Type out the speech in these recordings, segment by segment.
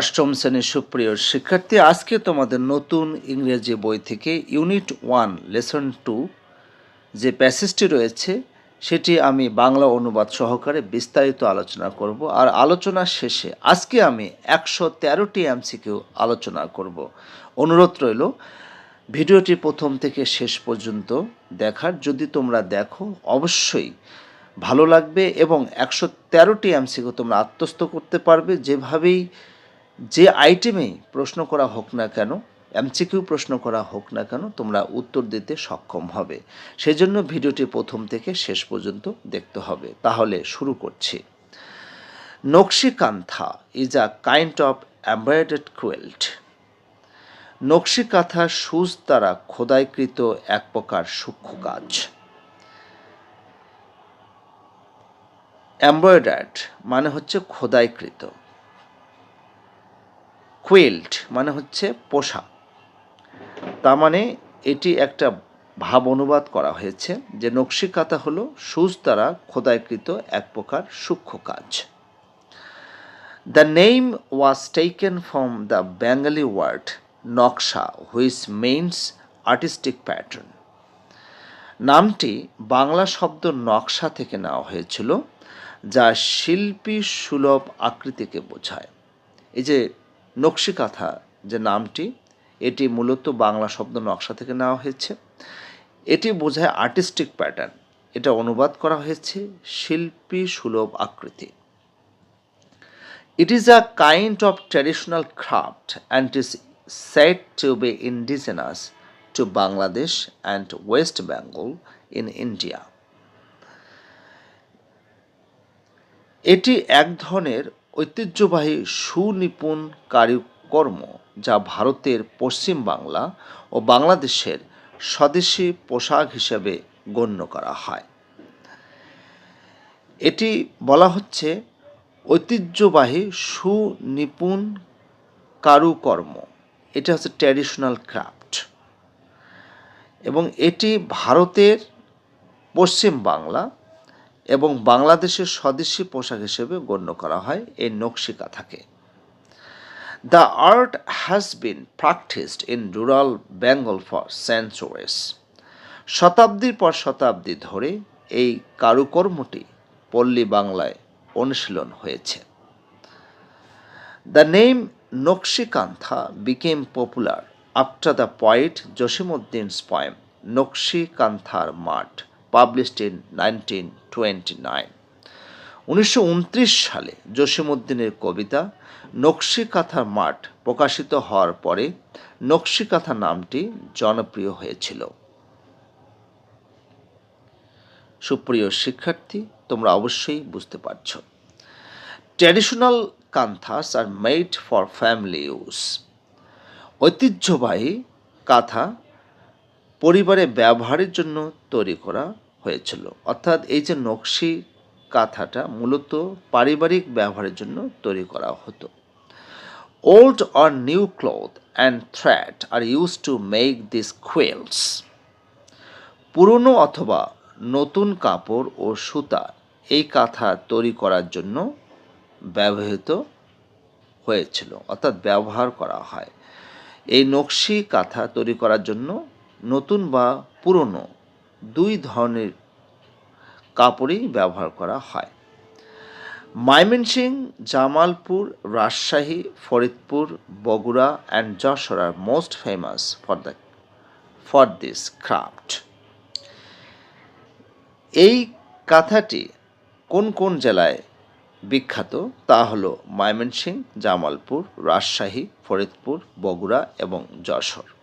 অষ্টম শ্রেণির সুপ্রিয় শিক্ষার্থী, আজকে তোমাদের নতুন ইংরেজি বই থেকে ইউনিট ওয়ান লেসন টু যে প্যাসেজটি রয়েছে, সেটি আমি বাংলা অনুবাদ সহকারে বিস্তারিত আলোচনা করব। আর আলোচনার শেষে আজকে আমি একশো তেরোটি এমসিকিউ আলোচনা করব। অনুরোধ রইল, ভিডিওটি প্রথম থেকে শেষ পর্যন্ত দেখার। যদি তোমরা দেখো, অবশ্যই ভালো লাগবে এবং একশো তেরোটি এমসিকিউ তোমরা আত্মস্থ করতে পারবে। যেভাবেই যে আইটেমেই প্রশ্ন করা হোক না কেন এমসিকিউ প্রশ্ন করা হোক না কেন, তোমরা উত্তর দিতে সক্ষম হবে। সেজন্য ভিডিওটি প্রথম থেকে শেষ পর্যন্ত দেখতে হবে। তাহলে শুরু করছি। Nakshikantha is a kind of embroidered quilt Nakshikantha সুচ দ্বারা খোদাইকৃত এক প্রকার সূক্ষ্ম কাজ। এমব্রয়েডার্ড মানে হচ্ছে খোদাইকৃত। কুইল্ট মানে হচ্ছে পোষা তার মানে এটি একটা ভাব অনুবাদ করা হয়েছে যে নকশিকাতা হলো সুচ দ্বারা খোদাইকৃত এক প্রকার সূক্ষ্ম কাজ। The name was taken from the Bengali word naksha which means artistic pattern নামটি বাংলা শব্দ নকশা থেকে নেওয়া হয়েছিল, যা শিল্পী সুলভ আকৃতিকে বোঝায়। এই যে নকশিকাথা, যে নামটি, এটি মূলত বাংলা শব্দ নকশা থেকে নেওয়া হয়েছে। এটি বোঝায় আর্টিস্টিক প্যাটার্ন এটা অনুবাদ করা হয়েছে শিল্পী সুলভ আকৃতি। It is a kind of traditional craft and is said to be indigenous to Bangladesh and West Bengal in India. এটি এক ধরনের ঐতিহ্যবাহী সুনিপুণ কারিকর্ম যা ভারতের পশ্চিম বাংলা ও বাংলাদেশের স্বদেশী পোশাক হিসেবে গণ্য করা হয়। এটি বলা হচ্ছে ঐতিহ্যবাহী সুনিপুণ কারুকর্ম। এটা হচ্ছে ট্র্যাডিশনাল ক্রাফট। এবং এটি ভারতের পশ্চিম বাংলা এবং বাংলাদেশের স্বদেশী পোশাক হিসেবে গণ্য করা হয় এই নকশিকাথাকে the art has been practised in rural Bengal for centuries শতাব্দীর পর শতাব্দী ধরে এই কারুকর্মটি পল্লী বাংলায় অনুশীলন হয়েছে। The name Nakshikantha became popular after the poet Jasimuddin's poem Nakshikanthar Math. Published in nineteen twenty nine উনিশশো উনত্রিশ সালে জসিমুদ্দিনের কবিতা নকশিকাথার মাঠ প্রকাশিত হওয়ার পরে নকশিকাথা নামটি জনপ্রিয় হয়েছিল। সুপ্রিয় শিক্ষার্থী, তোমরা অবশ্যই বুঝতে পারছ। Traditional kanthas are made for family use. ঐতিহ্যবাহী কাঁথা পরিবারে ব্যবহারের জন্য তৈরি করা হয়েছিল। অর্থাৎ এই যে নকশি কাঁথাটা মূলত পারিবারিক ব্যবহারের জন্য তৈরি করা হতো। Old or new cloth and thread are use to make this quilts পুরনো অথবা নতুন কাপড় ও সুতা এই কাঁথা তৈরি করার জন্য ব্যবহৃত হয়েছিল, অর্থাৎ ব্যবহার করা হয়। এই নকশি কাঁথা তৈরি করার জন্য নতুন বা পুরনো দুই ধরনের কাপড়ই ব্যবহার করা হয়। Mymensingh Jamalpur, Rajshahi, Faridpur, Bogra and Jessore are most famous for the for this craft এই কাঁথাটি কোন কোন জেলায় বিখ্যাত? তা হলো ময়মনসিংহ, জামালপুর, রাজশাহী, ফরিদপুর, বগুড়া এবং Jessore.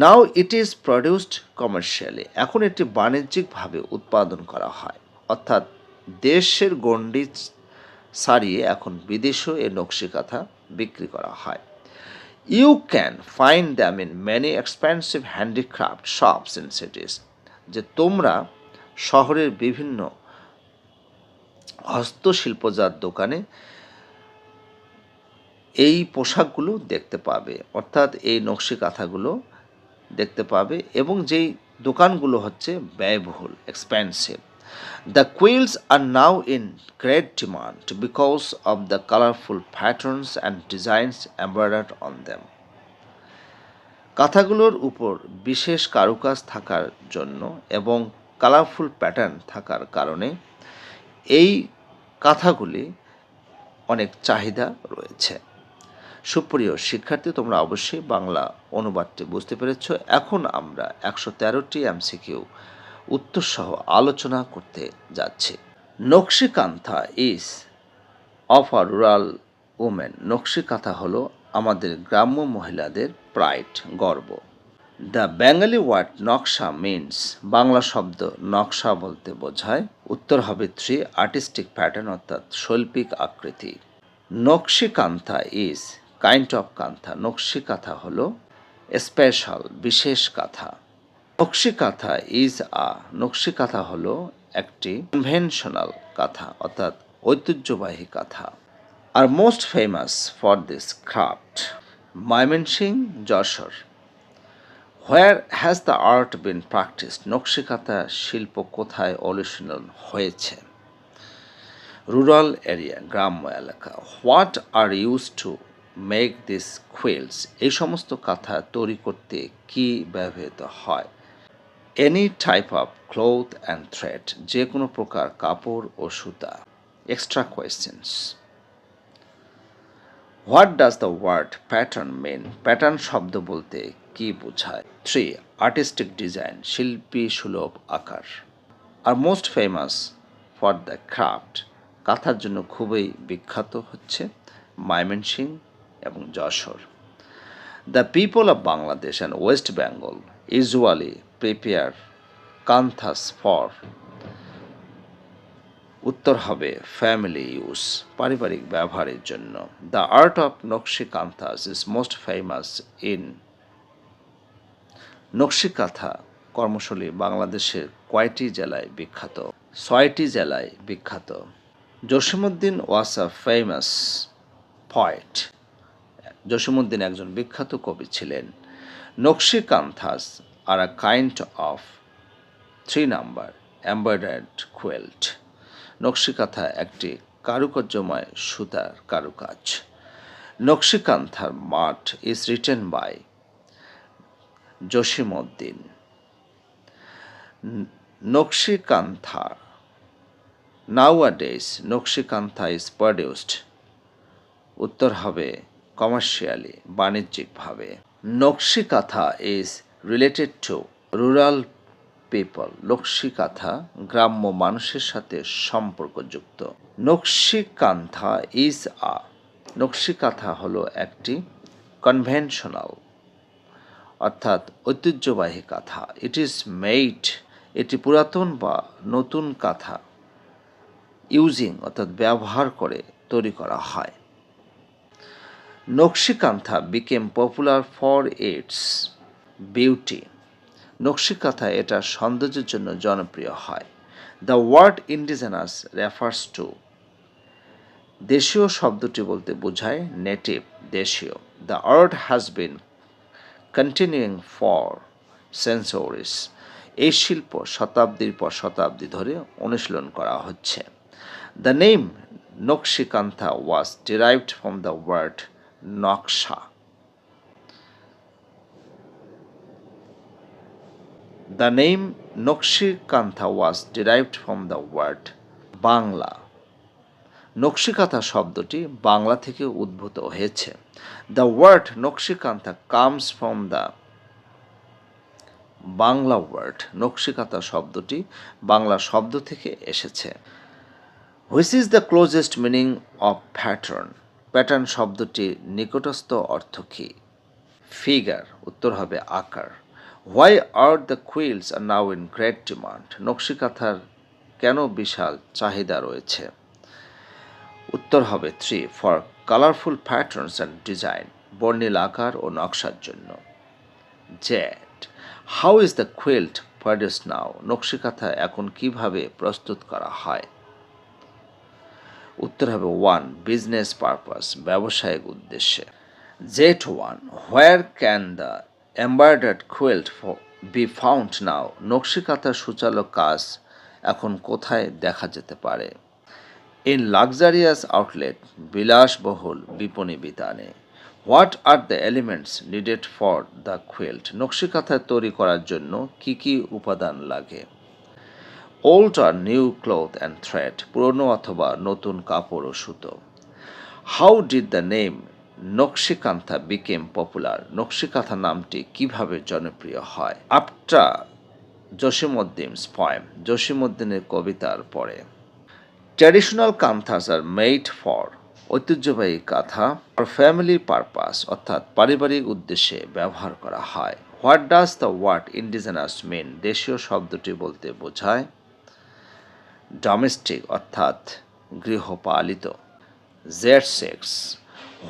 Now it is produced commercially এখন এটি বাণিজ্যিকভাবে উৎপাদন করা হয়। অর্থাৎ দেশের গণ্ডি সারিয়ে এখন বিদেশেও এ নকশিকাথা বিক্রি করা হয়। You can find them in many expensive handicraft shops in cities যে তোমরা শহরের বিভিন্ন হস্তশিল্পজাত দোকানে এই পোশাকগুলো দেখতে পাবে। অর্থাৎ এই নকশি কাঁথাগুলো দেখতে পাবে এবং যেই দোকানগুলো হচ্ছে ব্যয়বহুল expensive the quilts are now in great demand because of the colourful patterns and designs embroidered on them. কাঁথাগুলোর উপর বিশেষ কারুকাজ থাকার জন্য এবং কালারফুল প্যাটার্ন থাকার কারণে এই কাঁথাগুলি অনেক চাহিদা রয়েছে সুপ্রিয় শিক্ষার্থী, তোমরা অবশ্যই বাংলা অনুবাদটি বুঝতে পেরেছ। এখন আমরা একশো তেরোটি এমসিকিউ উত্তর সহ আলোচনা করতে যাচ্ছি। Nakshikantha is of a rural women Nakshikantha হলো আমাদের গ্রাম্য মহিলাদের প্রাইড গর্ব। The Bengali word naksha means Bangla শব্দ নকশা বলতে বোঝায়। উত্তর হবে থ্রি আর্টিস্টিক প্যাটার্ন অর্থাৎ শৈল্পিক আকৃতি। Nakshikantha is kind of kantha nakshikantha হল স্পেশাল বিশেষ কাথা নকশিকাথা ইজ আ নকশিকাথা হল একটি কনভেনশনাল কাঁথা অর্থাৎ ঐতিহ্যবাহী কাঁথা আর most famous for this craft Mymensingh Jessore where has the art been practice Nakshikantha শিল্প কোথায় অনুশীলন হয়েছে রুরাল এরিয়া গ্রাম্য এলাকা what are use to make this quilts এই সমস্ত কাঁথা তৈরি করতে কি ব্যবহৃত হয়? Any type of cloth and thread যে কোনো প্রকার কাপড় ও সুতা। Extra questions what does the word pattern mean pattern শব্দ বলতে কি বোঝায়? থ্রি আর্টিস্টিক ডিজাইন শিল্পী সুলভ আকার। Are most famous for the craft কাঁথার জন্য খুবই বিখ্যাত হচ্ছে। মাইমেনসিং এবং Jessore. The people of Bangladesh and West Bengal usually prepare kanthas for উত্তর হবে ফ্যামিলি ইউজ পারিবারিক ব্যবহারের জন্য। The art of nakshi kanthas is most famous in nakshikantha কর্মশালী বাংলাদেশের কয়টি জেলায় বিখ্যাত? ছয়টি জেলায় বিখ্যাত। Jasimuddin was a famous poet Jasimuddin একজন বিখ্যাত কবি ছিলেন। Nakshikanthas are a kind of three number embroidered quilt. Nakshikantha একটি কারুকার্যময় সুতার কারুকাজ। Nakshikanthar Math is written by Jasimuddin. Nakshikantha, nowadays Nakshikantha is produced. উত্তর হবে কমার্শিয়ালি বাণিজ্যিকভাবে। Nakshikantha is related to rural people Nakshikantha গ্রাম্য মানুষের সাথে সম্পর্কযুক্ত। নকশিকান্থা ইজ আ নকশিকাথা হলো একটি কনভেনশনাল অর্থাৎ ঐতিহ্যবাহী কাথা। ইট ইজ মেইড এটি পুরাতন বা নতুন কাথা ইউজিং অর্থাৎ ব্যবহার করে তৈরি করা হয়। Nakshikantha became popular for its beauty Nakshikantha এটা সৌন্দর্যের জন্য জনপ্রিয় হয়। The word indigenous refers to দেশীয় শব্দটি বলতে বোঝায় নেটিভ দেশীয়। The art has been continuing for centuries এই শিল্প শতাব্দীর পর শতাব্দী ধরে অনুশীলন করা হচ্ছে। The name Nakshikantha was derived from the word naksha. The name Nakshikantha was derived from the word Bangla Nakshikantha শব্দটি বাংলা থেকে উদ্ভূত হয়েছে। The word Nakshikantha comes from the Bangla word Nakshikantha শব্দটি বাংলা শব্দ থেকে এসেছে। Which is the closest meaning of pattern pattern শব্দটির নিকটস্থ অর্থ কী? ফিগার, উত্তর হবে আকার। Why are the quilts are now in great demand নকশিকাথার কেন বিশাল চাহিদা রয়েছে? উত্তর হবে three for colourful patterns and design বর্ণিল আকার ও নকশার জন্য। Z how is the quilt produce now Nakshikantha এখন কীভাবে প্রস্তুত করা হয়? উত্তর হবে ওয়ান বিজনেস পারপাস ব্যবসায়িক উদ্দেশ্যে। Jet one where can the embroidered quilt be found now নকশিকাথার সূচালক কাজ এখন কোথায় দেখা যেতে পারে? ইন লাক্সারিয়াস আউটলেট বিলাসবহুল বিপণী বিতানে। What are the elements needed for the quilt Nakshikantha তৈরি করার জন্য কি কি উপাদান লাগে? Old are new cloth and thread পুরনো অথবা নতুন কাপড় ও সুতো। How did the name Nakshikantha became popular Nakshikantha নামটি কীভাবে জনপ্রিয় হয়? আপটা জসিমুদ্দিনস পয়েম জসিমুদ্দিনের কবিতার পরে। Traditional kanthas are made for ঐতিহ্যবাহী কাঁথা আর ফ্যামিলি পারপাস অর্থাৎ পারিবারিক উদ্দেশ্যে ব্যবহার করা হয়। What does the word indigenous mean দেশীয় শব্দটি বলতে বোঝায় ডোমেস্টিক অর্থাৎ গৃহপালিত। Z six,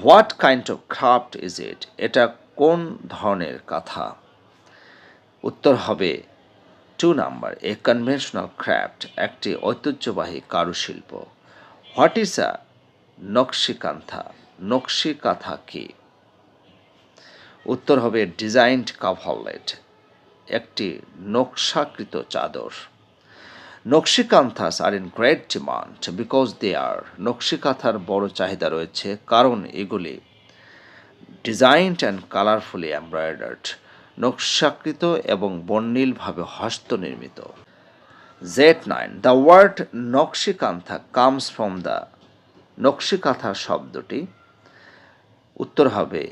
what kind of craft is it? এটা কোন ধরনের কাঁথা? উত্তর হবে two number, a conventional craft, একটি ঐতিহ্যবাহী কারুশিল্প। What is a nakshikantha? Nakshikantha কি? উত্তর হবে ডিজাইনড কাভারলেট, একটি নকশাকৃত চাদর। Nakshikanthas are in great demand because they are নকশিকাঁথার বড় চাহিদা রয়েছে, কারণ এগুলি ডিজাইনড অ্যান্ড কালারফুলি এমব্রয়ডার্ড, নকশাকৃত এবং বর্ণিলভাবে হস্তনির্মিত। Z nine the word nakshikantha comes from the nakshikantha শব্দটি, উত্তর হবে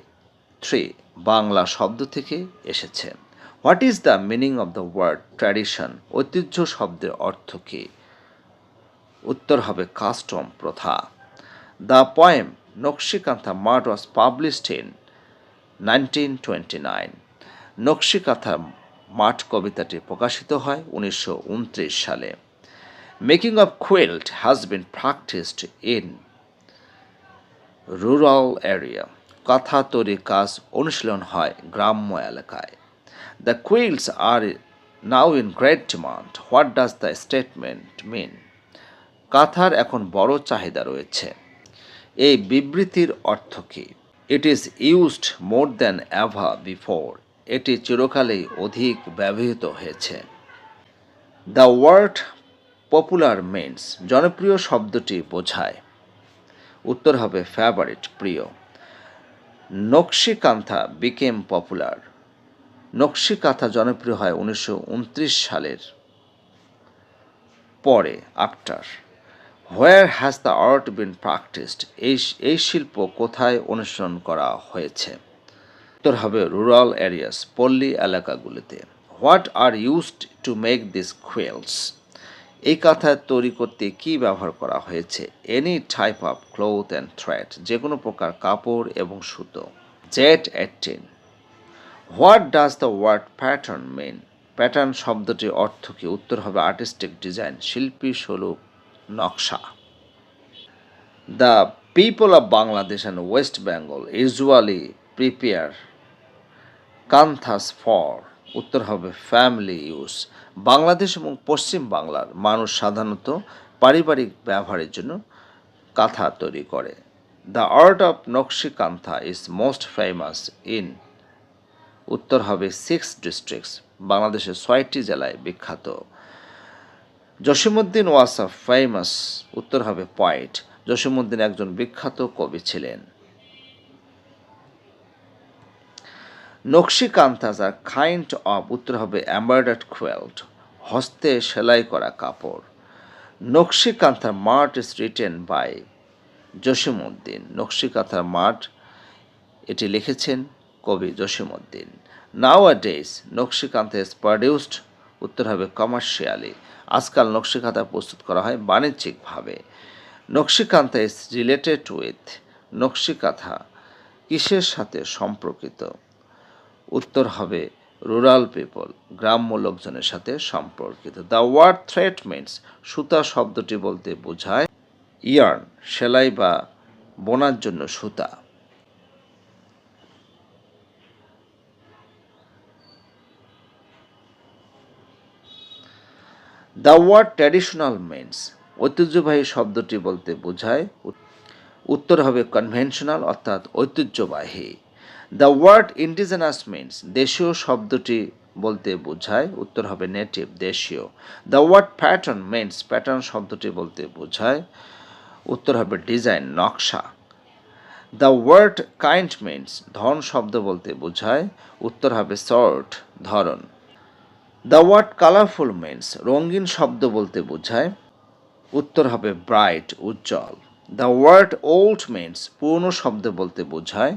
থ্রি, বাংলা শব্দ থেকে এসেছে। What is the meaning of the word tradition ঐতিহ্য শব্দের অর্থ কী? উত্তর হবে কাস্টম প্রথা। The poem nakshikantha Math was published in nineteen twenty nine nakshikantha মাঠ কবিতাটি প্রকাশিত হয় উনিশশো উনত্রিশ সালে। Making of quilt has been practised in rural area কাঁথা তৈরির কাজ অনুশীলন হয় গ্রাম্য এলাকায়। The quilts are now in great demand what does the statement mean কাঁথার এখন বড় চাহিদা রয়েছে। এই বিবৃতির অর্থ কী? It is used more than ever before এটি চিরকালেই অধিক ব্যবহৃত হয়েছে। দ্য ওয়ার্ড পপুলার মিনস জনপ্রিয় শব্দটি বোঝায়। উত্তর হবে ফেভারিট প্রিয়। নকশিকান্থা বিকেম পপুলার নকশিকাঁথা জনপ্রিয় হয় উনিশশো উনত্রিশ সালের পরে, after. Where has the art been practised এই এই শিল্প কোথায় অনুসরণ করা হয়েছে? উত্তর হবে রুরাল এরিয়াস পল্লী এলাকাগুলিতে। What are used to make this quilts এই কাঁথা তৈরি করতে কি ব্যবহার করা হয়েছে? Any type of cloth and thread যে কোনো প্রকার কাপড় এবং সুতো। Jet eighteen what does the word pattern mean? Pattern শব্দটির অর্থ কি? উত্তর হবে আর্টিস্টিক ডিজাইন, শিল্পী স্বরূপ নকশা। The people of Bangladesh and West Bengal usually prepare kanthas for. উত্তর হবে ফ্যামিলি ইউজ। বাংলাদেশ এবং পশ্চিম বাংলার মানুষ সাধারণত পারিবারিক ব্যবহারের জন্য কাঁথা তৈরি করে। The art of Nakshi kantha is most famous in উত্তর হবে সিক্স ডিস্ট্রিক্টস বাংলাদেশের ছয়টি জেলায় বিখ্যাত। জসিমুদ্দিন ওয়াসাফ ফেমাস উত্তর হবে পয়েট জসিমুদ্দিন একজন বিখ্যাত কবি ছিলেন। নকশি কান্থাস আর কাইন্ড অফ উত্তর হবে এম্বয়ডার্ড কোয়েল্ট হস্তে সেলাই করা কাপড়। Nakshi Kanthar Math is written by Jasimuddin Nakshi Kanthar Math এটি লিখেছেন কবি Jasimuddin nowadays Nakshikantha is produced উত্তর হবে কমার্শিয়ালি আজকাল নকশিকাঁথা প্রস্তুত করা হয় বাণিজ্যিকভাবে। Nakshikantha is related with Nakshikantha, কিসের সাথে সম্পর্কিত? উত্তর হবে রুরাল পিপল গ্রাম্য লোকজনের সাথে সম্পর্কিত। দ্য ওয়ার্ড থ্রেট মিনস সুতা শব্দটি বলতে বোঝায় ইয়ার্ন সেলাই বা বোনার জন্য সুতা। দ্য ওয়ার্ড ট্র্যাডিশনাল মিনস ঐতিহ্যবাহী শব্দটি বলতে বোঝায় উত্তর হবে কনভেনশনাল অর্থাৎ ঐতিহ্যবাহী। দ্য ওয়ার্ড ইন্ডিজেনাস মিনস দেশীয় শব্দটি বলতে বোঝায়, উত্তর হবে নেটিভ দেশীয়। The word pattern means pattern শব্দটি বলতে বোঝায়, উত্তর হবে ডিজাইন নকশা। দ্য ওয়ার্ড কাইন্ড মিনস ধন শব্দ বলতে বোঝায়, উত্তর হবে সর্ট ধরন। দ্য ওয়ার্ড কালারফুল মিনস রঙিন শব্দ বলতে বোঝায়। উত্তর হবে ব্রাইট উজ্জ্বল। দ্য ওয়ার্ড ওল্ড মিনস পুরনো শব্দ বলতে বোঝায়।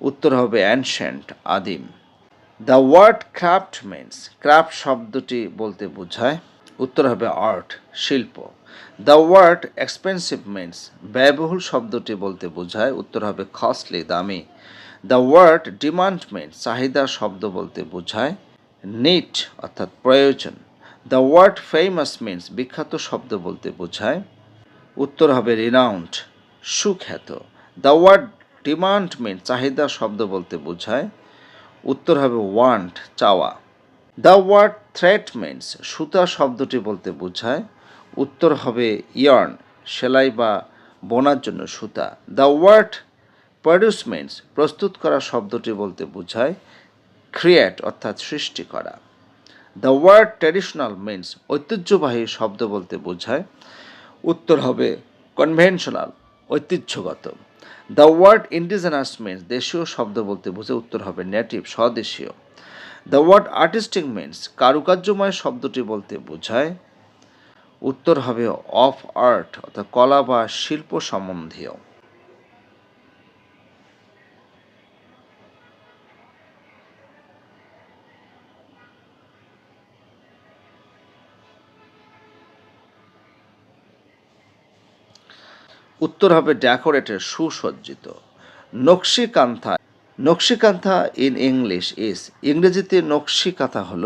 উত্তর হবে অ্যানশেন্ট আদিম। The word craft means craft শব্দটি বলতে বোঝায়। উত্তর হবে আর্ট শিল্প। দ্য ওয়ার্ড এক্সপেন্সিভ মিনস ব্যয়বহুল শব্দটি বলতে বোঝায়। উত্তর হবে কস্টলি দামি। দ্য ওয়ার্ড ডিমান্ড মিনস চাহিদা শব্দ বলতে বোঝায়। নিট অর্থাৎ প্রয়োজন। দ্য ওয়ার্ড ফেমাস মিনস বিখ্যাত শব্দ বলতে বোঝায়, উত্তর হবে রিনাউন্ড সুখ্যাত। দ্য ওয়ার্ড ডিমান্ড মিন চাহিদা শব্দ বলতে বোঝায়, উত্তর হবে ওয়ান্ট চাওয়া। দ্য ওয়ার্ড থ্রেট মিনস সুতা শব্দটি বলতে বোঝায়, উত্তর হবে ইয়ার্ন সেলাই বা বোনার জন্য সুতা। দ্য ওয়ার্ড প্রডিউস মিনস প্রস্তুত করা শব্দটি বলতে বোঝায় ক্রিয়েট অর্থাৎ সৃষ্টি করা। দ্য ওয়ার্ড ট্র্যাডিশনাল মিনস ঐতিহ্যবাহী শব্দ বলতে বোঝায়। উত্তর হবে কনভেনশনাল ঐতিহ্যগত। দ্য ওয়ার্ড ইন্ডিজেনাস মিনস দেশীয় শব্দ বলতে বোঝে, উত্তর হবে নেটিভ স্বদেশীয়। দ্য ওয়ার্ড আর্টিস্টিক মিনস কারুকার্যময় শব্দটি বলতে বোঝায়। উত্তর হবে অফ আর্ট অর্থাৎ কলা বা শিল্প সম্বন্ধীয়। উত্তর হবে ডেকোরেটেড সুসজ্জিত নকশিকান্থা নকশিকান্থা ইন ইংলিশ ইস ইংরেজিতে নকশিকাঁথা হল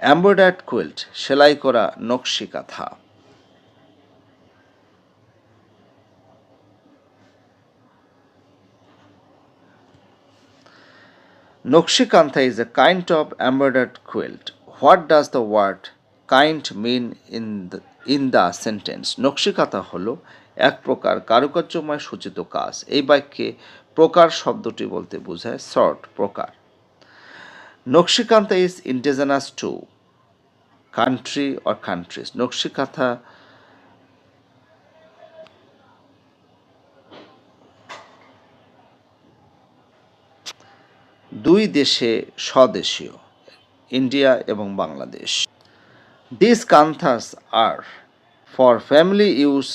এম্ব্রয়ডার্ড কুইল্ট সেলাই করা Nakshi Kantha Nokshikantha is a kind of embroidered quilt. What does the word kind mean in in the sentence Nakshikantha হলো এক প্রকার কারুকার্যময় সূচিত কাজ। এই বাক্যে প্রকার শব্দটি বলতে বোঝায় শর্ট প্রকার। Nakshikantha is indigenous to country or countries Nakshikantha দুই দেশে স্বদেশীয়, ইন্ডিয়া এবং Bangladesh. These kanthas are for family use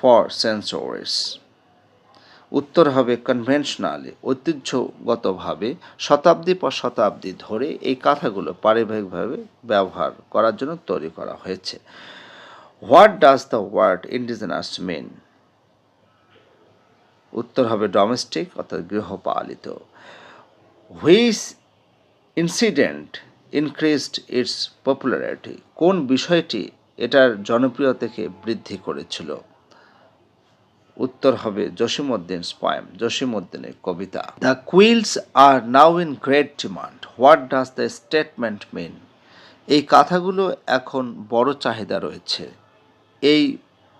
for centuries. উত্তর হবে কনভেনশনালি ঐতিহ্যগতভাবে শতাব্দী পর শতাব্দী ধরে এই কাঁথাগুলো পারিবারিকভাবে ব্যবহার করার জন্য তৈরি করা হয়েছে। What does the word indigenous mean উত্তর হবে ডোমেস্টিক অর্থাৎ গৃহপালিত। হুইস ইনসিডেন্ট ইনক্রিজড ইটস পপুলারিটি কোন বিষয়টি এটার জনপ্রিয়তাকে বৃদ্ধি করেছিল? উত্তর হবে জসিমউদ্দিন স্পয়েম, জসিমউদ্দিনের কবিতা। The quilts are now in great demand what does the statement mean এই কথাগুলো এখন বড় চাহিদা রয়েছে। এই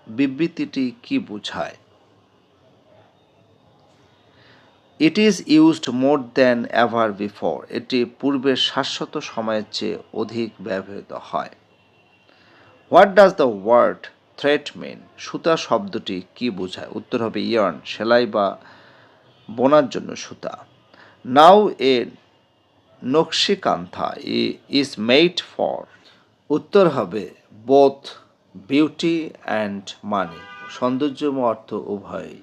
বিবৃতিটি কি বোঝায়? It is used more than ever before এটি পূর্বের শাশ্বত সময়ের চেয়ে অধিক ব্যবহৃত হয়। What does the word thread mean সুতা শব্দটি কি বোঝায়? উত্তর হবে ইয়ার্ন, সেলাই বা বোনার জন্য সুতা। Now a nakshikantha is made for উত্তর হবে বোথ বিউটি অ্যান্ড মানি সৌন্দর্য অর্থ উভয়ই।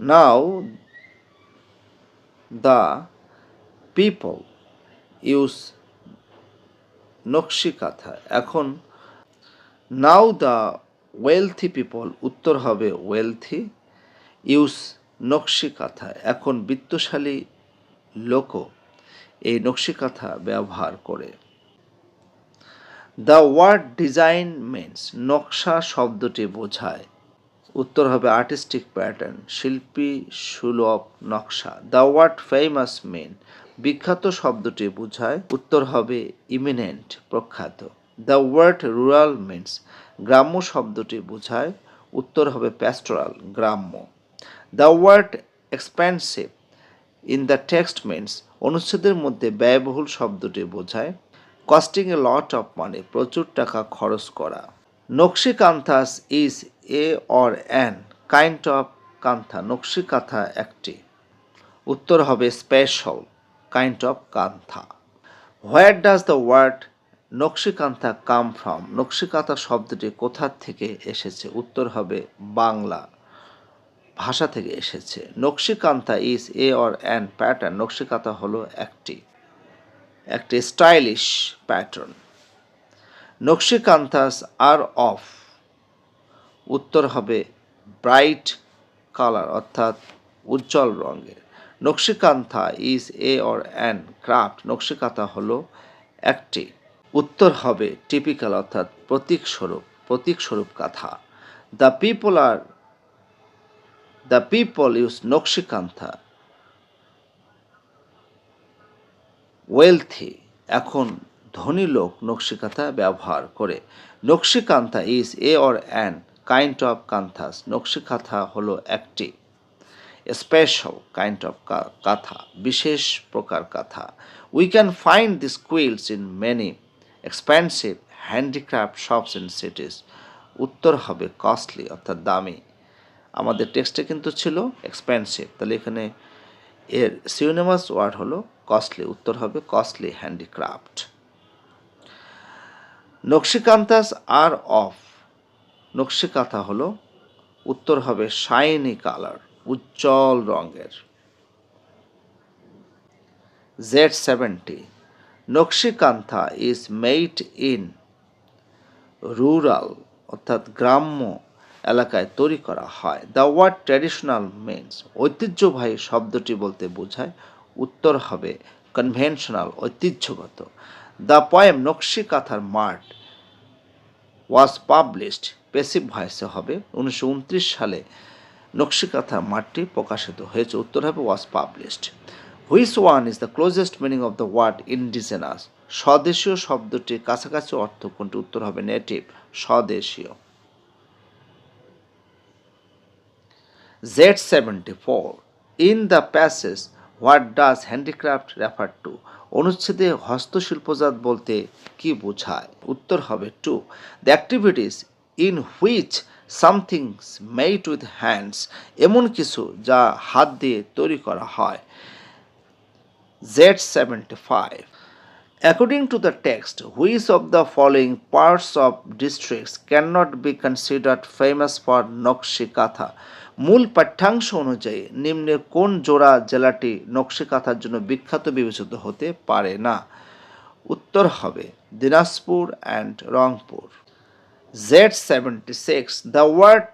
Now, the people use nakshi kantha. এখন নাও দ্য ওয়েলথি পিপল উত্তর হবে ওয়েলথি ইউজ নকশিকাথা। এখন, বিত্তশালী লোকও এই নকশিকাথা ব্যবহার করে। দ্য ওয়ার্ড ডিজাইন মিনস নকশা শব্দটি বোঝায়। উত্তর হবে আর্টিস্টিক প্যাটার্ন শিল্পী সুলভ নকশা দ্য ওয়ার্ড ফেমাস মেন বিখ্যাত শব্দটি বোঝায়, উত্তর হবে ইমিনেন্ট প্রখ্যাত দ্য ওয়ার্ড রুরাল মিনস গ্রাম্য শব্দটি বোঝায়, উত্তর হবে প্যাস্টোরাল গ্রাম্য the word expensive in the text means অনুচ্ছেদের মধ্যে ব্যয়বহুল শব্দটি বোঝায় costing a lot of money প্রচুর টাকা খরচ করা nakshi kanthas is a or an kind of kantha নকশি কাঁথা একটি। উত্তর হবে special kind of kantha. Where does the word nakshikantha come from Nakshi Kantha শব্দটি কোথা থেকে এসেছে? উত্তর হবে বাংলা ভাষা থেকে এসেছে। Nakshikantha is a or an pattern Nakshi Kantha হলো একটি। একটি stylish pattern nakshikanthas are of উত্তর হবে ব্রাইট কালার, অর্থাৎ উজ্জ্বল রঙের। Nakshikantha is a or an craft Nakshi Kantha হলো একটি। উত্তর হবে টিপিক্যাল অর্থাৎ প্রতীক স্বরূপ প্রতীক স্বরূপ কাঁথা। The people are the people use nakshikantha. Wealthy এখন ধনী লোক নকশিকাঁথা ব্যবহার করে। Nakshikantha is a or an kind of kanthas Nakshi Kantha হলো একটি স্পেশাল কাইন্ড অফ কাঁথা বিশেষ প্রকার কাঁথা we can find this quilts in many expensive handicraft shops in cities উত্তর হবে কস্টলি অর্থাৎ দামি। আমাদের টেক্সটে কিন্তু ছিল এক্সপেন্সিভ তাহলে এখানে এর সিউনেমাস ওয়ার্ড হলো কস্টলি উত্তর হবে costly handicraft nakshikanthas are of Nakshi Kantha হলো, উত্তর হবে শাইনি কালার, উজ্জ্বল রঙের। Z seventy nakshikantha is made in rural, অর্থাৎ গ্রাম্য এলাকায় তৈরি করা হয়। দ্য ওয়ার্ড ট্র্যাডিশনাল মিনস ঐতিহ্যবাহী শব্দটি বলতে বোঝায়, উত্তর হবে কনভেনশনাল, ঐতিহ্যগত। দ্য পয়েম নকশিকাথার মার্ট ওয়াজ পাবলিশড পেসিভ ভয়েসে হবে। উনিশশো উনত্রিশ সালে নকশিকাথা মাঠটি প্রকাশিত হয়েছে। উত্তর হবে was published which one is the closest meaning of the word indigenous স্বদেশীয় শব্দটির কাছাকাছি অর্থ কোনটি? উত্তর হবে native স্বদেশীয়। Z seventy four in the passage what does handicraft refer to অনুচ্ছেদে হস্তশিল্পজাত বলতে কি বোঝায়? উত্তর হবে to the activities in which something's made with hands এমন কিছু যা হাত দিয়ে তৈরি করা হয়। Z75. According to the text, which of the following parts of districts cannot be considered famous for nakshi kantha মূল পাঠ্যাংশ অনুযায়ী নিম্নে কোন জোড়া জেলাটি নকশিকাথার জন্য বিখ্যাত বিবেচিত হতে পারে না? উত্তর হবে Dinajpur and Rangpur. Z seventy six the word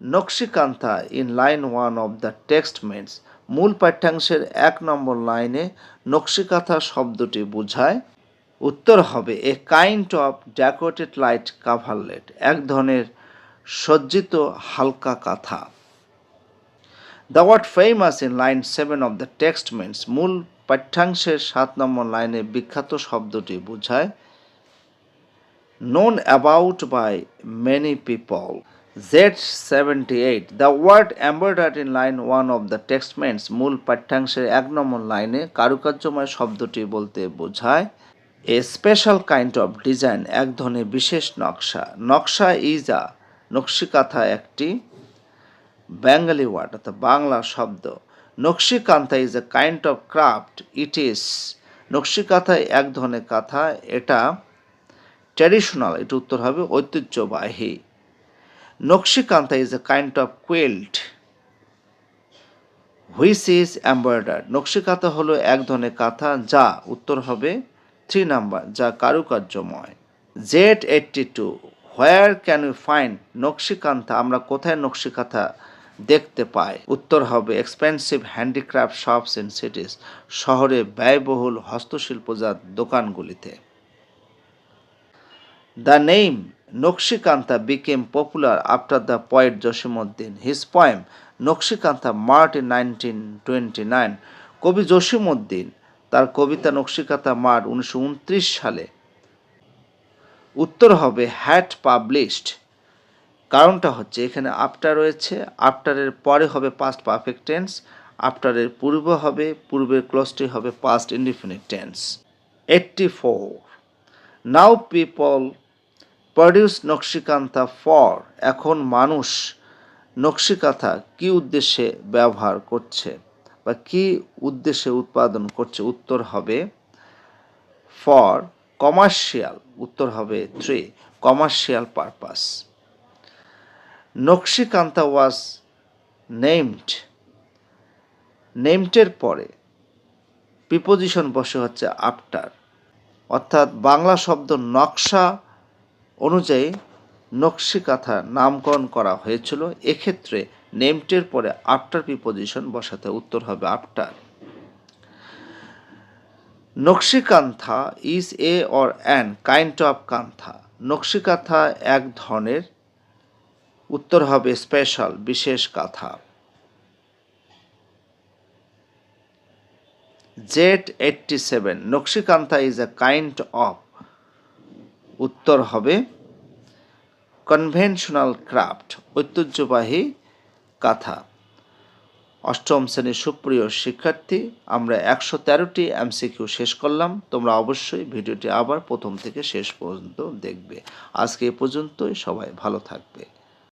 nakshikantha in line one of the text means মূল পাঠ্যাংশের এক নম্বর লাইনে নকশিকাথা শব্দটি বোঝায়, উত্তর হবে a kind of decorated light coverlet এক ধরনের সজ্জিত হালকা কাথা। The word famous in line seven of the text means মূল পাঠ্যাংশের সাত নম্বর লাইনে বিখ্যাত শব্দটি বোঝায় known about by many people. Z78 the word embroidered in line one of the text means মূল পাঠ্যাংশের এক নম্বর লাইনে কারুকার্যময় শব্দটি বলতে বোঝায় a special kind of design এক ধরনের বিশেষ নকশা। নকশা ইজ আ নকশিকাথা একটি বেঙ্গালি ওয়ার্ড অর্থাৎ বাংলা শব্দ। Nakshikantha is a kind of craft it is nakshi kantha এক ধরনের কাথা, এটা ট্র্যাডিশনাল এটা উত্তর হবে ঐতিহ্যবাহী। Nakshikantha is a kind of quilt which is embroidered Nakshi Kantha হলো এক ধরনের কাঁথা যা উত্তর হবে থ্রি নাম্বার যা কারুকার্যময়। Z eighty two where can you find nakshikantha আমরা কোথায় নকশিকাঁথা দেখতে পাই? উত্তর হবে expensive handicraft shops in cities শহরে ব্যয়বহুল হস্তশিল্পজাত দোকানগুলিতে। The name Nokshikanta became popular after the poet Joshimuddin. His poem, Nokshikanta Mart in 1929 কবি জসিমউদ্দিন তার কবিতা নকশিকাতা মার উনিশশো সালে। উত্তর হবে হ্যাট পাবলিশড কারণটা হচ্ছে, এখানে আফটার রয়েছে। আফটারের পরে হবে পাস্ট পারফেক্ট টেন্স আফটারের পূর্ব হবে, পূর্বের ক্লসটি হবে past indefinite tense eighty four now people produce nakshikantha for, এখন মানুষ নকশিকাঁথা কি উদ্দেশ্যে ব্যবহার করছে বা কি উদ্দেশ্যে উৎপাদন করছে, উত্তর হবে ফর, কমার্শিয়াল, উত্তর হবে three, commercial purpose. Nakshikantha was named নেমটের পরে প্রিপোজিশন বসে হচ্ছে আফটার, অর্থাৎ বাংলা শব্দ নকশা অনুযায়ী নকশিকাথা নামকরণ করা হয়েছিল। এক্ষেত্রে নেমটের পরে আফটার প্রিপোজিশন বসাতে উত্তর হবে after nakshikantha is a or an kind of kantha nakshi kantha এক ধরনের উত্তর হবে স্পেশাল বিশেষ কাথা। Z eighty seven nakshikantha is a kind of উত্তর হবে কনভেনশনাল ক্রাফট ঐতিহ্যবাহী কাঁথা। অষ্টম শ্রেণির সুপ্রিয় শিক্ষার্থী, আমরা একশো তেরোটি এমসিকিউ শেষ করলাম। তোমরা অবশ্যই ভিডিওটি আবার প্রথম থেকে শেষ পর্যন্ত দেখবে। আজকে এ পর্যন্তই, সবাই ভালো থাকবে।